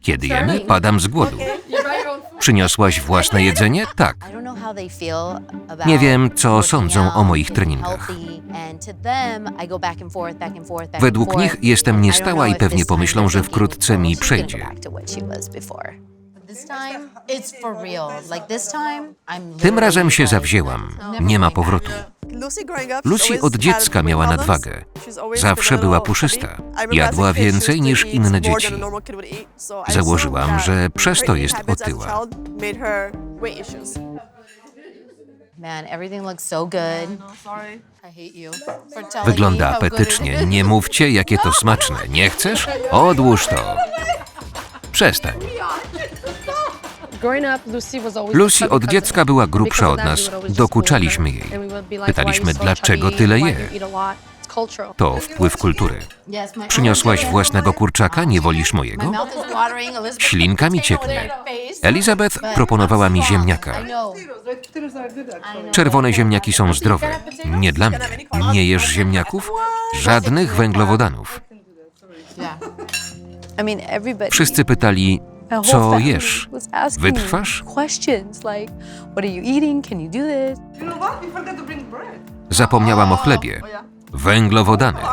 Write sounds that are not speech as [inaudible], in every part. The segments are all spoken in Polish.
Kiedy jemy, padam z głodu. Przyniosłaś własne jedzenie? Tak. Nie wiem, co sądzą o moich treningach. Według nich jestem niestała i pewnie pomyślą, że wkrótce mi "Oh, she's gonna przejdzie. Go back to what she was before." This time, it's for real. Like this time, I'm Tym razem się zawzięłam. Nie ma powrotu. Lucy od dziecka miała nadwagę. Zawsze była puszysta. Jadła więcej niż inne dzieci. Założyłam, że przez to jest otyła. Telling Wygląda apetycznie. Nie mówcie, jakie to smaczne. Nie chcesz? Odłóż to. Przestań. Lucy od dziecka była grubsza od nas. Dokuczaliśmy jej. Pytaliśmy, "Why are you so dlaczego tyle je? do you eat a lot?" It's cultural. To wpływ kultury. Przyniosłaś własnego kurczaka, nie wolisz mojego? Ślinka mi cieknie. Elizabeth proponowała mi ziemniaka. Czerwone ziemniaki są zdrowe. Nie dla mnie. Nie jesz ziemniaków? Żadnych węglowodanów. Wszyscy pytali, co jesz? Wytrwasz? Zapomniałam o chlebie. Węglowodany. [laughs]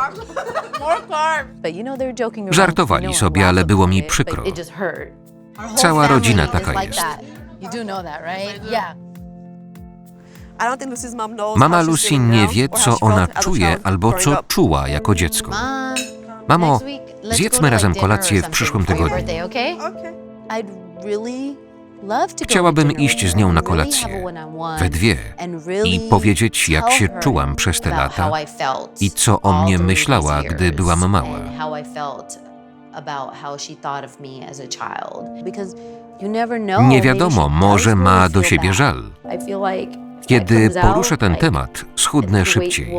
Know they're joking around. Żartowali sobie, ale było mi przykro. Cała rodzina taka jest. Mama Lucy nie wie, co ona czuje albo co czuła jako dziecko. Mamo, zjedzmy razem kolację w przyszłym tygodniu. Chciałabym iść z nią na kolację, we dwie, i powiedzieć, jak się czułam przez te lata I co o mnie myślała, gdy byłam mała. Nie wiadomo, może ma do siebie żal. Kiedy poruszę ten temat, schudnę szybciej.